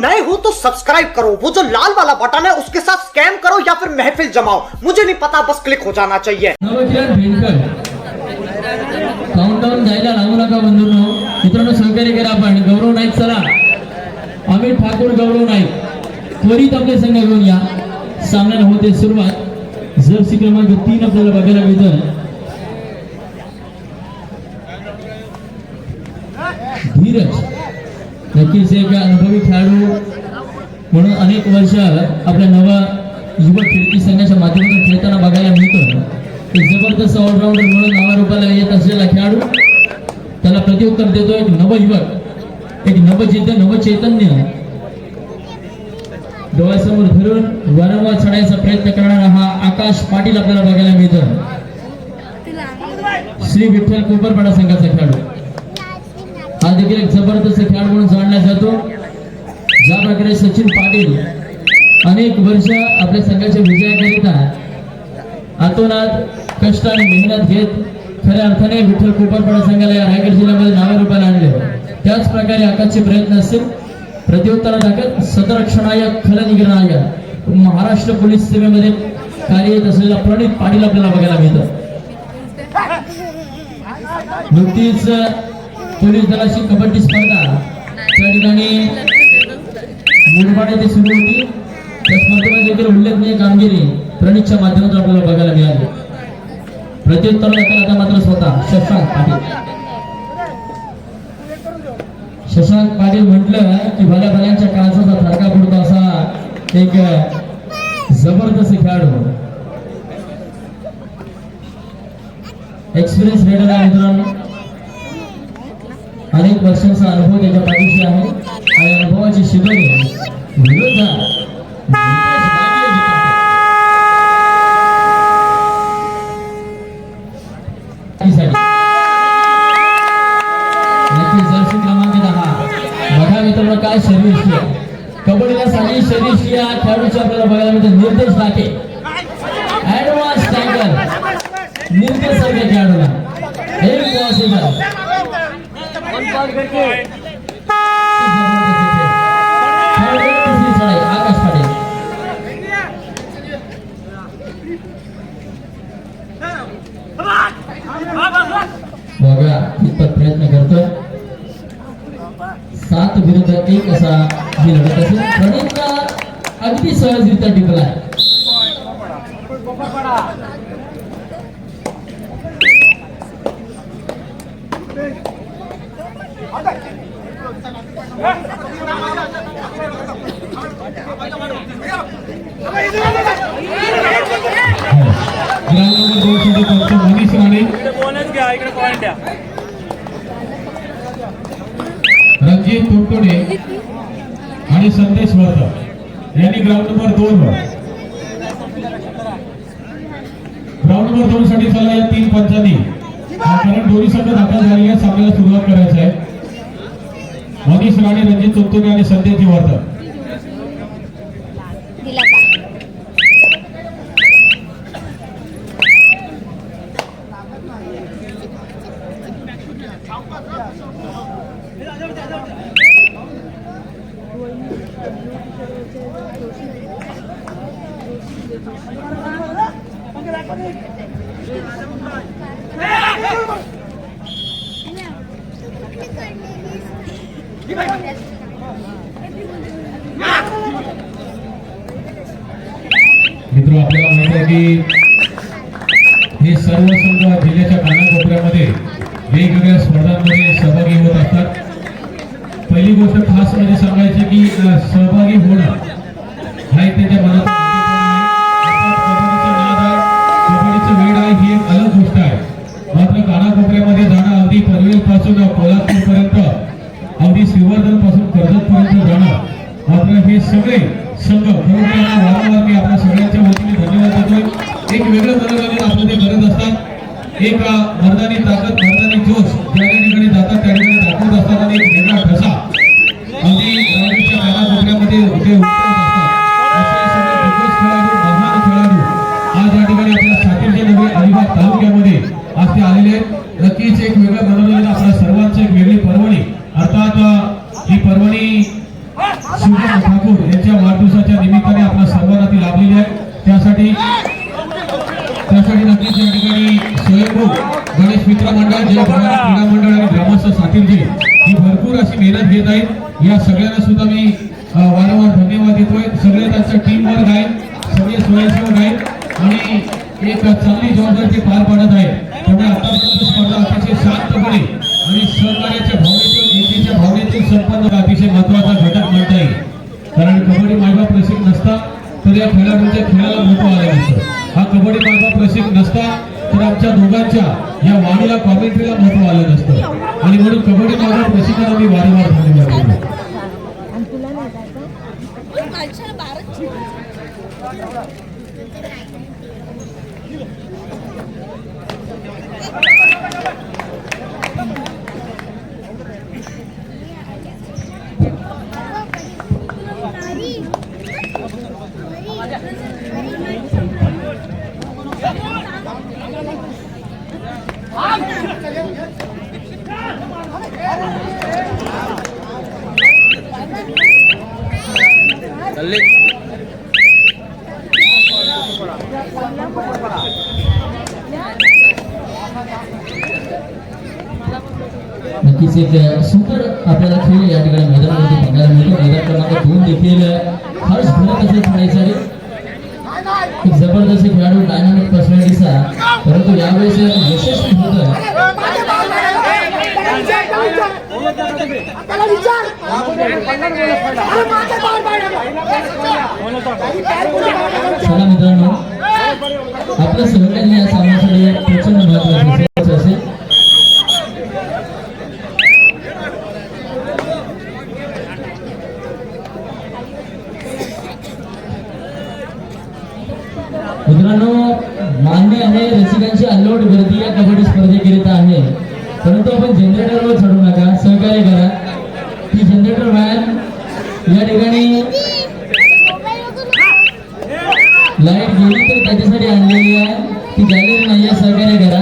नए हो तो सब्सक्राइब करो। वो जो लाल वाला बटन है, उसके साथ स्कैम करो या फिर महफिल जमाओ। मुझे नहीं पता, बस क्लिक हो जाना चाहिए। अमित गौरव नाईक. त्वरित संघ या. होते क्रमांक तीन धीरज. नक्कीच एक अनुभवी खेळाडू म्हणून अनेक वर्ष आपल्या नवा युवक खिडकी संघाच्या माध्यमातून खेळताना बघायला मिळतो. जबरदस्त ऑलराऊंडर म्हणून नावारूपाला येत असलेला खेळाडू त्याला प्रत्युत्तर देतो एक नवयुवक एक नवचिंतन नवचैतन्य डोळ्यासमोर धरून वारंवार चढायचा प्रयत्न करणारा हा आकाश पाटील आपल्याला बघायला मिळतो. श्री विठ्ठल कोपरपाडा संघाचा खेळाडू. हा देखील एक जबरदस्त खेळाडू म्हणून जाणला जातो ज्या प्रकारे सचिन पाटील अनेक वर्ष आपल्या संघाच्या विजयाकरिता आतोनात कष्ट आणि मेहनत घेत खऱ्या अर्थाने विठ्ठल कोपरपाडा संघाला या रायगड जिल्ह्यामध्ये नावे रूपाला आणले. त्याच प्रकारे आकाशचे प्रयत्न असतील. प्रत्युत्तरादाखल सतरक्षणाय खलनिग्रहनायक महाराष्ट्र पोलीस सेवेमध्ये कार्यरत असलेला प्रणित पाटील आपल्याला बघायला मिळतं. नुकतीच पोलीस दलाची कबड्डी स्पर्धा. त्या ठिकाणी मुरबाड येथे सुरू होती. त्या स्पर्धेमध्ये देखील उल्लेखनीय कामगिरी प्रणितच्या माध्यमातून आपल्याला बघायला मिळाली. प्रत्युत्तर आता मात्र स्वतः शशांक पाटील. शशांक पाटील म्हटलं की भल्या भल्यांच्या काळजाचा थडका पडतो असा एक जबरदस्त खेळाडू. एक्सपिरियन्स रेडर आहे मित्रांनो अनेक वर्षांचा अनुभव त्याच्या पाठीशी आहे. आणि अनुभवाची शिकवणी विरुद्ध काय शरीरष्टी आहे कबड्डीला साधी शरीरष्टी या खेळाडूची आपल्याला बघायला मिळते. निर्देश डाके ऍडव्हान्स टँकर निर्देश आहे खेळाडूला एक पॉसिबल आकाश पाटील बघा कितपत प्रयत्न करतोय सात विरुद्ध एक असा ही लढत असेल प्रणितला अगदी सहजरित्या टिकलाय ग्राउंड नंबर दोनशे पंच मनीष राणे इकडे बोनस घ्या इकडे पॉईंट द्या रणजित तुटतोडे आणि संदेश वर्धक यांनी ग्राउंड नंबर दोन वर ग्राउंड नंबर दोन साठी चालला या तीन पंचांनी कारण दोन्ही संघ दाखल झालेल्या सामन्याला सुरुवात करायचं आहे मनीष राणे रणजित तुटतोडे आणि संदेश वर्धक मित्र आपल्याला माहिती आहे की हे सर्व संघ जिल्ह्याच्या कानाकोपऱ्यामध्ये वेगवेगळ्या स्पर्धांमध्ये सहभागी होत असतात. पहिली गोष्ट खास म्हणजे सांगायची की सहभागी होणं सगळे संघ खरोखर वारंवार मी आपल्या सगळ्यांच्या वतीने धन्यवाद देतोय. एक वेगळं मनोरंजन आपलं ते करत असतात. एक मर्दानी ताकद मर्दानी जोश ज्या ज्या ठिकाणी जातात त्या ठिकाणी दाखवत असतात आणि एक वेगळा ठसा वारंवार धन्यवाद देतोय. सगळे त्यांचं टीम वर्क आहे. सगळे स्वयंसेवक आहेत. आणि एक चांगली जबाबदारी पार पाडत आहे. त्यामुळे आतापर्यंत स्पर्धा अतिशय शांतपणे आणि सहकार्याच्या भावनेतून एकीच्या भावनेतून संपन्न अतिशय महत्त्वाचा घटक म्हणता येईल कारण कबड्डी मायबाप प्रसिद्ध नसता तर या खेळाडूंच्या खेळाला महत्त्व आलं नसतं. हा कबड्डी मायबाप प्रसिद्ध नसता तर आमच्या दोघांच्या या वाणीला कॉमेंट्रीला महत्त्व आलं नसतं. आणि म्हणून कबड्डी मायबाप रसिकांना मी वारंवार धन्यवाद देतो कालच्या बाराची नक्कीच एक सुंदर आपल्याला खेळ या ठिकाणी मैदानामध्ये बघायला मिळतो मैदान क्रमांक दोन देखील हर्ष भरत असे खेळायचे एक जबरदस्त खेळाडू डायनामिक पर्सनॅलिटीचा परंतु यावेळेस यशस्वी होत त्याला चला मित्रांनो आपलं सहकार्य या सामन्यासाठी प्रचंड महत्वाचं कबड्डी स्पर्धेकरिता आहे. परंतु आपण जनरेटरवर चढू नका. सहकार्य करा. ती जनरेटर व्हॅन या ठिकाणी लाइट गेली तर त्याच्यासाठी आणलेली आहे. ती गॅलरी नाही आहे. सहकार्य करा.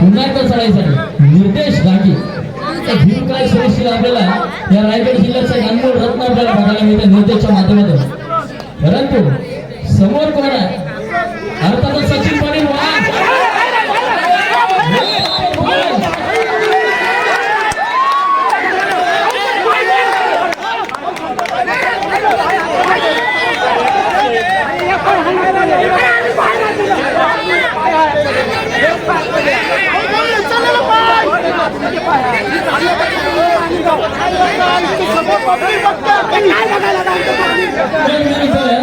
पुन्हा एकदा चढायसाठी निर्देश गाठी. त्या भीमकाय सुरेशशी आपल्याला? या रायगड जिल्ह्याचा अनमोल रत्न आपल्याला बघायला मिळतं. निर्देशच्या माध्यमातून. परंतु समोर कोण आहे अर्थातच सचिन पाटील वाघ.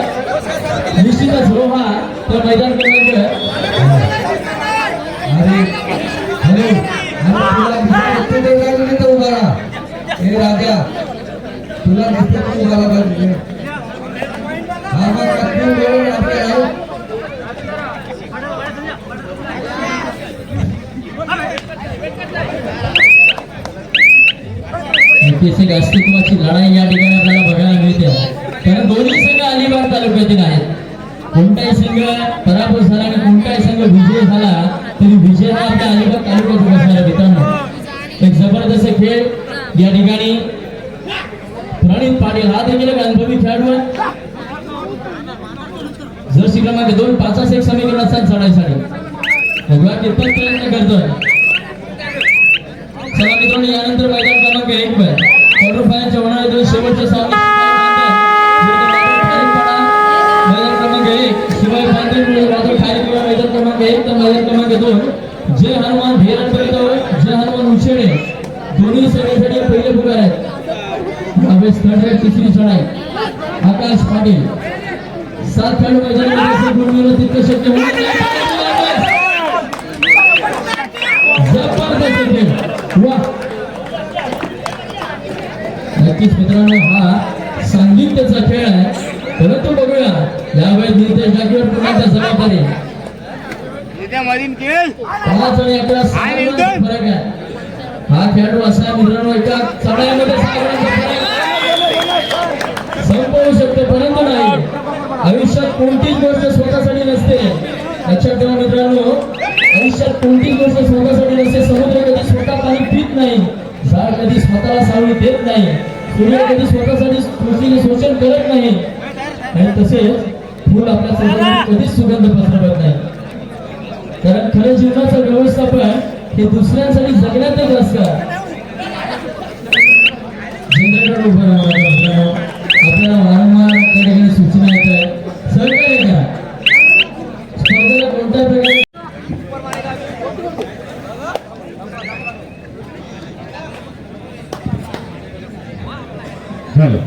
निश्चितच हो हा तर मैदान क्रमांक अरे हॅलो अरे तुला दिसतं ते काय तुम्ही तर उभा राहा हे राजा तुला दिसतं तू उभा राहा पाहिजे हा मग रात्री वेळ आपल्या राहू नक्कीच एक अस्तित्वाची लढाई या ठिकाणी आपल्याला बघायला मिळते कारण दोन्ही संघ अलिबाग तालुक्यातील आहेत कोणताही संघ पराभव झाला आणि कोणताही संघ विजय झाला तरी विजय हा आपल्या अलिबाग तालुक्यात बसणार मित्रांनो. एक जबरदस्त खेळ. या ठिकाणी प्रणित पाटील हा देखील एक अनुभवी खेळाडू आहे. जर्सी क्रमांक दोन पाचास एक समीकरण असतात चढाईसाठी बघूया कितपत प्रयत्न करतोय. चला मित्रांनो यानंतर मैदान क्रमांक एक वर. क्वार्टर फायनलच्या होणाऱ्या शेवटच्या सामना. क्रमांक एक तर मैदान क्रमांक दोन जय हनुमान धेरण जय हनुमान उशेडे. दोन्ही सगळ्यासाठी पहिले पुकार आहेत. यावेळेस थर्ड रेड तिसरी चढाई आकाश पाटील. सात खेळाडू मैदानामध्ये गुण मिळवणं तितकं शक्य होणार जबरदस्त खेळ. वा. नक्कीच मित्रांनो हा सांगित्याचा खेळ आहे. परंतु बघूया. यावेळेस निर्देश जागेवर एकदा जबाबदारी पाच आणि आपला सहा रनांचा फरक आहे. हा खेळाडू असा मित्रांनो एका चढाईमध्ये संपवू शकतो परंतु नाही. आयुष्यात कोणतीच गोष्ट स्वतःसाठी नसते. लक्षात ठेवा मित्रांनो. आयुष्यात कोणतीच गोष्ट स्वतःसाठी नसते. समुद्र कधी स्वतः पाणी पित नाही. झाड कधी स्वतःला सावली देत नाही. सूर्य कधी स्वतःसाठी सृष्टीचे शोषण करत नाही. आणि तसेच फुल आपल्या कधीच सुगंध पसरवत नाही. कारण खरं जीवनाचं व्यवस्थापन हे दुसऱ्यांसाठी जगण्यातच असतं जनरेटर उभं राहावं आपल्याला वारंवार त्या ठिकाणी सूचना येत आहे. सहकार्य करा स्पर्धेला कोणत्या प्रकारे झालं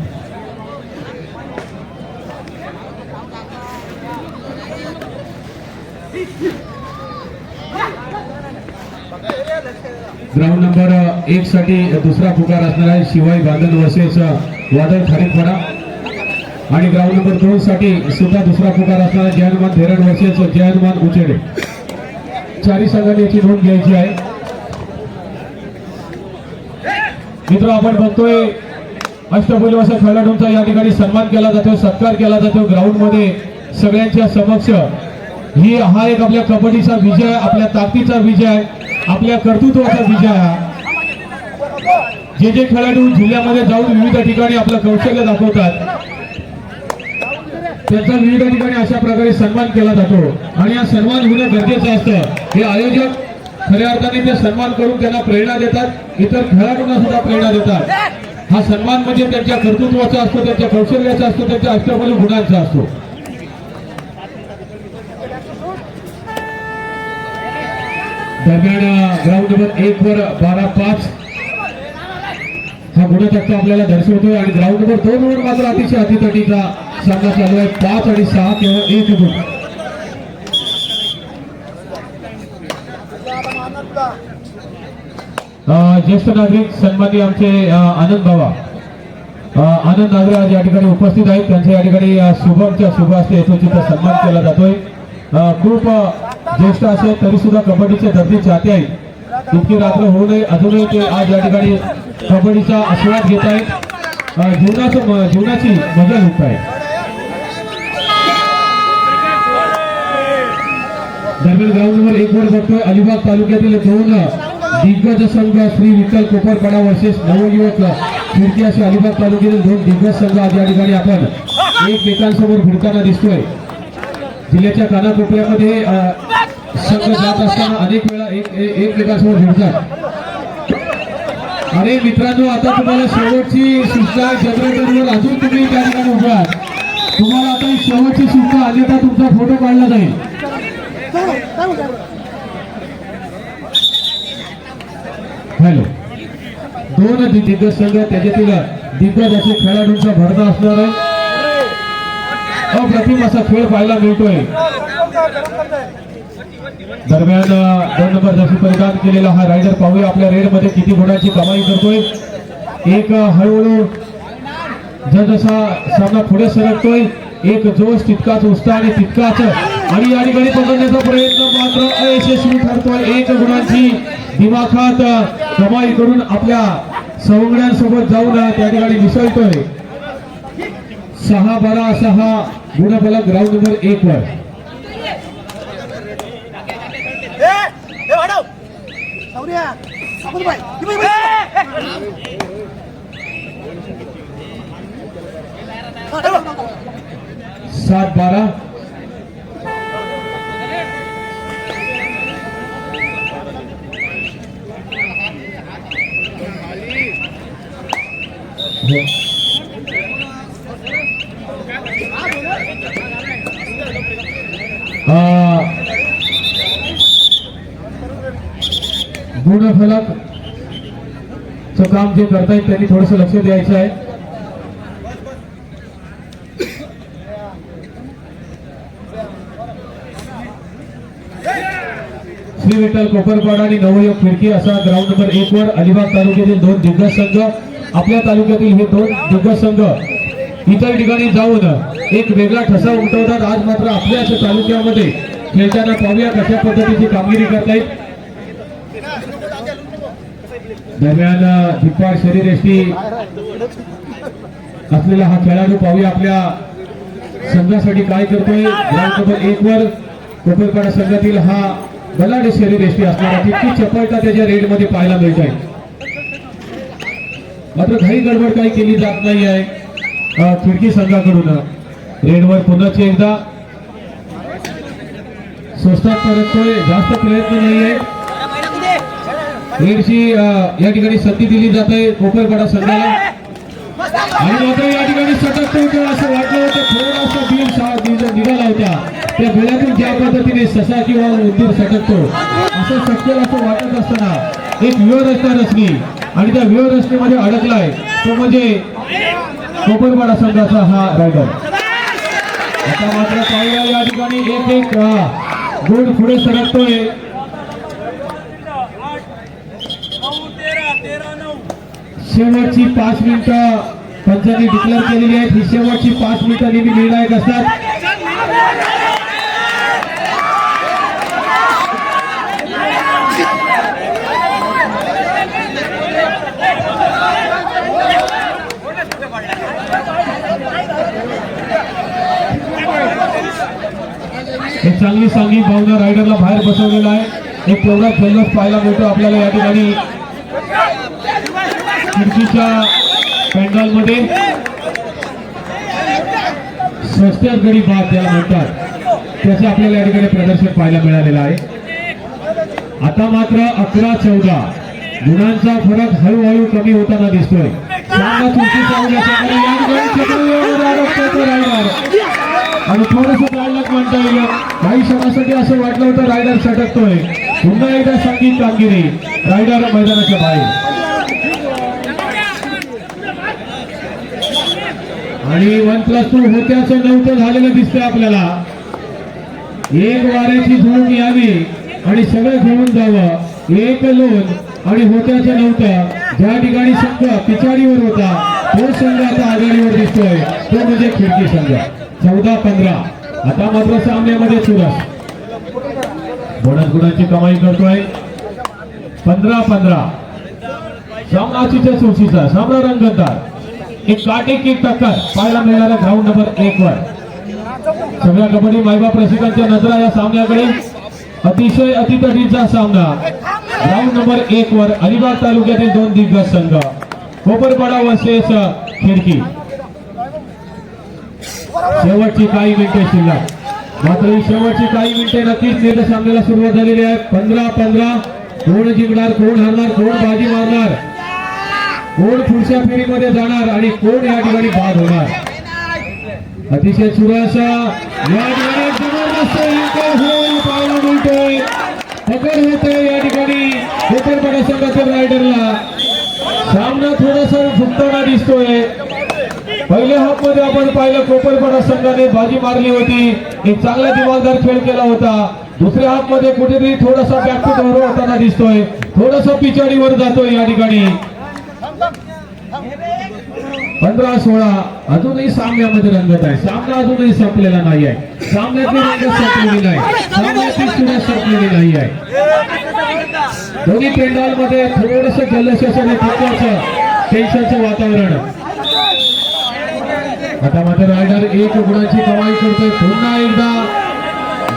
ग्राउंड नंबर एक साठी दुसरा पुकार असणार आहे. शिवाय बांधल वर्सेस वादळ खारीपडा आणि ग्राउंड नंबर दोन साठी सुद्धा दुसरा पुकार असणार आहे. जयनमान धेरड वर्सेस जयनमान उचेडे. चारी संघाने याची नोंद घ्यायची आहे. मित्र आपण बघतोय अष्टपैलू अशा खेळाडूंचा या ठिकाणी सन्मान केला जातो सत्कार केला जातो ग्राउंडमध्ये सगळ्यांच्या समक्ष ही हा एक आपल्या कबड्डीचा विजय आपल्या ताकदीचा विजय आपल्या कर्तृत्वाचा विजय हा जे जे खेळाडू जिल्ह्यामध्ये जाऊन विविध ठिकाणी आपलं कौशल्य दाखवतात त्यांचा विविध ठिकाणी अशा प्रकारे सन्मान केला जातो. आणि हा सन्मान होणं गरजेचं असतं. हे आयोजक खऱ्या अर्थाने ते सन्मान करून त्यांना प्रेरणा देतात इतर खेळाडूंना सुद्धा प्रेरणा देतात. हा सन्मान म्हणजे त्यांच्या कर्तृत्वाचा असतो त्यांच्या कौशल्याचा असतो त्यांच्या अष्टबल गुणांचा असतो. दरम्यान ग्राउंड नंबर एक वर बारा पाच. हा गुणचक्र आपल्याला दर्शवतोय. आणि ग्राउंड नंबर दोन वर मात्र अतिशय अतितटीचा सामना चालू आहे. पाच आणि सहा केवळ एक गुण. ज्येष्ठ नागरिक सन्माननीय आमचे आनंद बाबा. आनंद नागरे आज या ठिकाणी उपस्थित आहेत. त्यांच्या या ठिकाणी शुभमच्या शुभ असते यशस्वीचा सन्मान केला जातोय. खूप ज्येष्ठ असे तरी सुद्धा कबड्डीचे दर्दी चाहते आहेत. इतकी रात्र होऊ नये अजूनही ते आज या ठिकाणी कबड्डीचा आस्वाद घेत आहेत. जीवनाचं जीवनाची मजा लुटत आहेत. दरम्यान ग्राउंड एक वर बघतोय अलिबाग तालुक्यातील दोन दिग्गज संघ श्री विठ्ठल कोपरपाडा वर्सेस नवयुवक फिरकी असे अलिबाग तालुक्यातील दोन दिग्गज संघ आज या ठिकाणी आपण एकमेकांसमोर भिडताना दिसतोय. जिल्ह्याच्या कानाकोपऱ्यामध्ये संघ जात असताना अनेक वेळा एक एक- एकमेकांसमोर भिडतात अरे मित्रांनो आता तुम्हाला शेवटची सूचना जनरेटरवर अजून तुम्ही त्या ठिकाणी उभे आहात. तुम्हाला आता ही शेवटची सूचना अन्यथा तुमचा फोटो काढला जाईल. हॅलो. दोन दिग्गज संघ त्याच्यातील दिग्गज असे खेळाडूंचा भरता असणार आहे. अप्रतिम असा खेळ पाहायला मिळतोय. दरम्यान दोन नंबर जशी परिधान केलेला हा रायडर पाहूया आपल्या रेडमध्ये किती गुणांची कमाई करतोय. एक हळूहळू जसा सामना पुढे सरकतोय एक जोश तितकाच उत्साह आणि तितकाच आणि या ठिकाणी पकडण्याचा प्रयत्न मात्र अयशस्वी ठरतोय. एक गुणांची दिमाखात कमाई करून आपल्या सवंगड्यांसोबत जाऊन त्या ठिकाणी मिसळतोय. सहा बारा सहा गुणफलक ग्राउंड नंबर एक वर. सात बारा. हो. अं, गुणफलक च काम जे करतायत त्यांनी थोडस लक्ष द्यायचं आहे. श्री विठ्ठल कोपरपाडा आणि नवयोग फिरकी असा ग्राउंड नंबर एक वर अलिबाग तालुक्यातील दोन दिग्गज संघ. आपल्या तालुक्यातील हे दोन दिग्गज संघ इतर ठिकाणी जाऊन एक वेगळा ठसा उमटवतात. आज मात्र आपल्याच तालुक्यामध्ये खेळताना पाहूया कशा पद्धतीची कामगिरी करतायत. दरम्यान धिप्पाड शरीर एसटी असलेला हा खेळाडू पाहूया आपल्या संघासाठी काय करतोय. ग्राउंड नंबर एक वर कोपरपाडा संघातील हा बलाढ्य शरीर एसटी असणारा तितकी चपळता त्याच्या रेडमध्ये पाहायला मिळत आहे मात्र घाई गडबड काही केली जात नाही आहे खिडकी संघाकडून. रेडवर पुन्हाच एकदा. स्वस्तात परततोय जास्त प्रयत्न नाहीये. रेडची या ठिकाणी संधी दिली जात आहे कोपरपाडा संघाला. आणि मात्र या ठिकाणी सतत असं वाटलं होतं थोडासा बिल सा- निघाला होता. त्या बिलातून ज्या पद्धतीने ससा किंवा उंदीर सटकतो असं शक्य असं वाटत असताना एक व्यूहरचना रचली. आणि त्या व्यूहरचनेमध्ये अडकलाय तो म्हणजे कोपरपाडा संघाचा हा रायडर. आता मात्र पाहिला या ठिकाणी एक एक गुण पुढे सरकतोय. शेवटची पाच मिनिटं पंचांनी डिक्लेअर केलेली आहेत. ही शेवटची पाच मिनिटं नेहमी निर्णायक असतात. एक चांगली सांगली भावना रायडरला बाहेर बसवलेला आहे. एक तेवढा खेळच पाहायला मिळतो आपल्याला या ठिकाणी. खिडकीच्या पॅन्डॉलमध्ये स्वस्त्यात गडी भाग त्याला म्हणतात त्याचं आपल्याला या ठिकाणी प्रदर्शन पाहायला मिळालेलं आहे. आता मात्र अकरा चौदा. गुणांचा फरक हळूहळू कमी होताना दिसतोय. आणि थोडस चालक म्हणता येईल. काही क्षणासाठी असं वाटलं होतं रायडर सटकतोय. पुन्हा एकदा संगीत कामगिरी. रायडर मैदानाच्या बाहेर. आणि वन प्लस टू होत्याचं नव्हतं झालेलं दिसतंय आपल्याला. एक वाऱ्याची धूम यावी आणि सगळं घेऊन जावं. एक लोन आणि होत्याचं नव्हतं. ज्या ठिकाणी संघ पिछाडीवर होता तो संघ आता आघाडीवर दिसतोय. तो म्हणजे खिडकी संघ. चौदा पंधरा. आता मात्र सामन्यामध्ये सुरस बोनस गुणाची कमाई करतोय. पंधरा पंधरा. सामना चिच्या सामना रंगतदार. एक काटेकी टक्कर. पाहायला मिळणारा ग्राउंड नंबर एक वर. सगळ्या कबड्डी मायबाप रसिकांच्या नजरा या सामन्याकडे. अतिशय अतितटीचा सामना. ग्राउंड नंबर एक वर अलिबाग तालुक्यातील दोन दिग्गज संघ. कोपरपाडा वर्सेस खिडकी. शेवटची काही मिनिटे शिल्लक. मात्र ही शेवटची काही मिनिटे नक्कीच नेत सामन्याला सुरुवात झालेली आहे. पंधरा पंधरा. कोण जिंकणार कोण हरणार कोण बाजी मारणार? कोण पुढच्या फेरीमध्ये जाणार आणि कोण या ठिकाणी बाद होणार? अतिशय सुराशा. या ठिकाणी जबरदस्त पाहायला मिळतोय पकड होते या ठिकाणी कोपरपाडा संघाच्या रायडरला सामना थोडासा झुकताना दिसतोय. पहिल्या हाफमध्ये आपण पाहिलं कोपरपाडा संघाने बाजी मारली होती. एक चांगला दिमागदार खेळ केला होता. दुसऱ्या हाफमध्ये कुठेतरी थोडासा बॅक टू होताना दिसतोय. थोडासा पिछाडीवर जातोय या ठिकाणी. पंधरा सोळा. अजूनही सामन्यामध्ये रंगत आहे. सामना अजूनही संपलेला नाही आहे. सामन्यातली रंगत संपलेली नाही. सामन्याची सुरुवात संपलेली नाही आहे. दोन्ही पेंडॉलमध्ये थोडस जल्लोषाचं आणि टेन्शनचं वातावरण. आता मात्र रायडर एक गुणाची कमाई करतोय. पुन्हा एकदा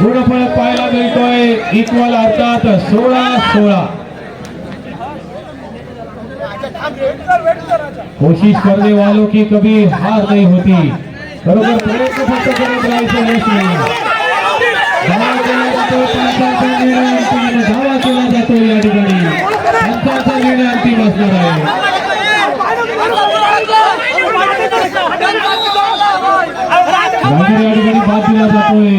गुणफळ पाहायला मिळतोय. इक्वल अर्थात सोळा सोळा. कोशिश करने वालों की कभी हार नहीं होती. बरोबर प्रयत्न फक्त करत राहायचं यश नाही धावा केला जातो या ठिकाणी. पंचांचा निर्णय अंतिम असणार आहे. रायगड या ठिकाणी बाद दिला जातोय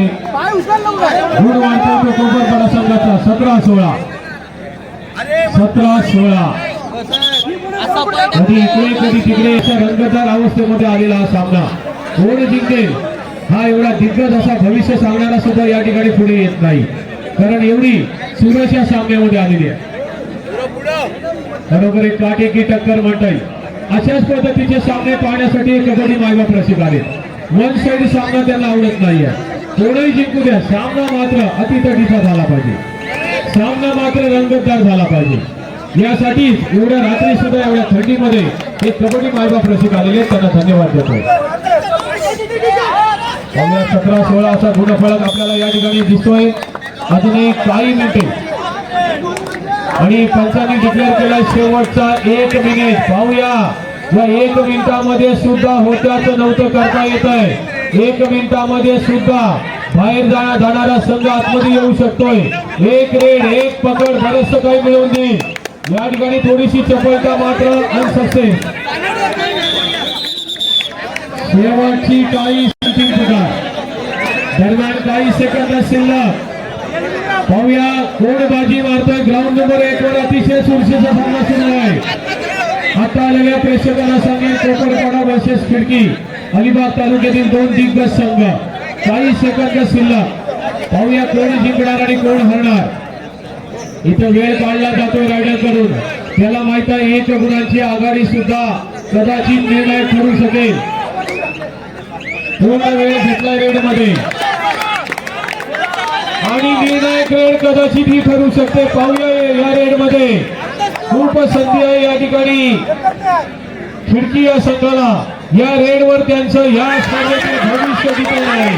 गुण तो कोपरपाडा संघाचा सतरा सोळा. सतरा सोळा. कधी इकडे कधी तिकडे अशा रंगतदार अवस्थेमध्ये आलेला हा सामना. कोण जिंकेल? हा एवढा दिग्गज असा भविष्य सांगणारा सुद्धा या ठिकाणी पुढे येत नाही. कारण एवढी सुरस या सामन्यामध्ये आलेली आहे. खरोखर एक काटेकी टक्कर म्हणता येईल. अशाच पद्धतीचे सामने पाहण्यासाठी कबड्डी मायबाप रसिक आले वन साइड सामना त्यांना आवडत नाहीये. कोणही जिंकू द्या. सामना मात्र अतितटीचा झाला पाहिजे. सामना मात्र रंगतदार झाला पाहिजे. यासाठी एवढ्या रात्री सुद्धा एवढ्या थंडीमध्ये हे कबड्डी मायबाप रसिक आलेले त्यांना धन्यवाद देतो सतरा सोळा असा गुणफलक आपल्याला या ठिकाणी दिसतोय. अजूनही काही मिनिटे. आणि पंचांनी डिक्लेअर केला शेवटचा एक मिनिट पाहूया. या एक मिनिटामध्ये सुद्धा होत्याचं नव्हतं करता येत आहे. एक मिनिटामध्ये सुद्धा बाहेर जाणा जाणारा संघ आतमध्ये येऊ शकतोय. एक रेड एक पकड बरंचसं काही मिळवून देईल. या ठिकाणी थोडीशी चपळता मात्र अनसक्सेस शेवटची काही दरम्यान काही सेकंद शिल्लक पाहूया कोण बाजी मारतोय. ग्राउंड नंबर एक वर अतिशय चुरशीचा सामना सुरू आहे. आता आलेल्या प्रेक्षकांना सांगेल कोकणपाडा वर्सेस खिडकी अलिबाग तालुक्यातील दोन दिग्गज संघ. काही सेकंद शिल्लक. पाहूया कोण जिंकणार आणि कोण हरणार. इथं वेळ काढला जातोय रायडरकडून. त्याला माहीत आहे एक गुणांची आघाडी सुद्धा कदाचित निर्णायक ठरू शकेल. पूर्ण वेळ घेतला रेडमध्ये आणि निर्णायक रेड कदाचित ही ठरू शकते. पाहूया या रेडमध्ये खूप संधी आहे या ठिकाणी. खिडकी या संघाला या रेड वर त्यांचं या स्पर्धेचे भविष्य दिलेलं आहे.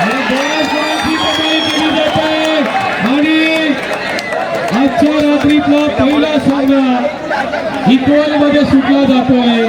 आणि बऱ्याच गुणांची कमाई केली जात आहे. आणि आजच्या रात्रीतला पहिला सामना इक्वलमध्ये सुटला जातोय.